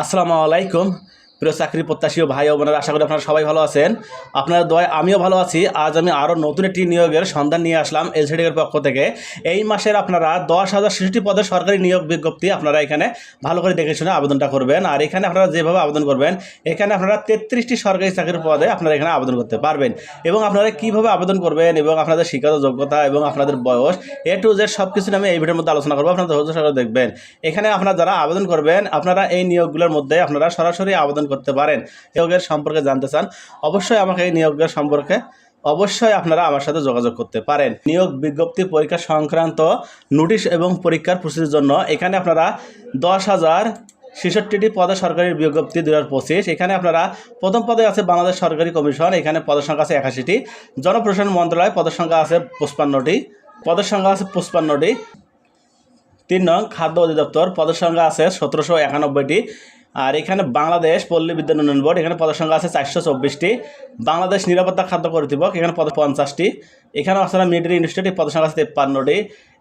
আসসালামু আলাইকুম। প্রিয় চাকরি প্রত্যাশী ভাই ও বোনেরা, আশা করি আপনারা সবাই ভালো আছেন। আপনারা দয় আমিও ভালো আছি। আজ আমি আরও নতুন একটি নিয়োগের সন্ধান নিয়ে আসলাম এলসিডির পক্ষ থেকে। এই মাসের আপনারা দশ হাজার ছেষট্টি পদে সরকারি নিয়োগ বিজ্ঞপ্তি আপনারা এখানে ভালো করে দেখে শুনে আবেদনটা করবেন। আর এখানে আপনারা যেভাবে আবেদন করবেন, এখানে আপনারা তেত্রিশটি সরকারি চাকরির পদে আপনারা এখানে আবেদন করতে পারবেন। এবং আপনারা কীভাবে আবেদন করবেন এবং আপনাদের শিক্ষাগত যোগ্যতা এবং আপনাদের বয়স এ টু জেড সব কিছু আমি এই ভিডিওর মধ্যে আলোচনা করব। আপনারা ধৈর্য সহকারে দেখবেন। এখানে আপনারা যারা আবেদন করবেন, আপনারা এই নিয়োগগুলোর মধ্যে আপনারা সরাসরি আবেদন করতে পারেন, নিয়োগের সম্পর্কে জানতে চান, অবশ্যই আমাকে এই নিয়োগের সম্পর্কে অবশ্যই আপনারা আমার সাথে যোগাযোগ করতে পারেন। নিয়োগ বিজ্ঞপ্তি পরীক্ষা সংক্রান্ত নোটিশ এবং পরীক্ষার প্রস্তুতির জন্য এখানে আপনারা দশ হাজার ছেষট্টিটি পদে সরকারি বিজ্ঞপ্তি দু হাজার পঁচিশ, এখানে আপনারা প্রথম পদে আছে বাংলাদেশ সরকারি কমিশন, এখানে পদের সংখ্যা আছে একাশিটি। জনপ্রশাসন মন্ত্রণালয়, পদের সংখ্যা আছে পঁচপান্নটি। পদের সংখ্যা আছে পঁচপান্নটি। তিন নং খাদ্য অধিদপ্তর, পদের সংখ্যা আছে সতেরোশো একানব্বইটি। আর এখানে বাংলাদেশ পল্লী বিদ্যুৎ উন্নয়ন বোর্ড, এখানে পদের সংখ্যা আছে চারশো চব্বিশটি। বাংলাদেশ নিরাপত্তা খাদ্য কর্তৃপক্ষ, এখানে পদ পঞ্চাশটি। এখানে আপনারা মিলিটারি ইনস্টিটিউট পদের সংখ্যা আছে তেপ্পান্নটি।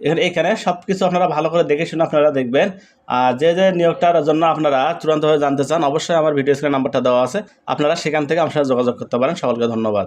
এখানে এখানে সব কিছু আপনারা ভালো করে দেখে শুনে আপনারা দেখবেন। আর যে যে নিয়োগটার জন্য আপনারা চূড়ান্তভাবে জানতে চান, অবশ্যই আমার ভিডিও স্ক্রিন নাম্বারটা দেওয়া আছে। আপনারা সেখান থেকে আমার সাথে যোগাযোগ করতে পারেন। সকলকে ধন্যবাদ।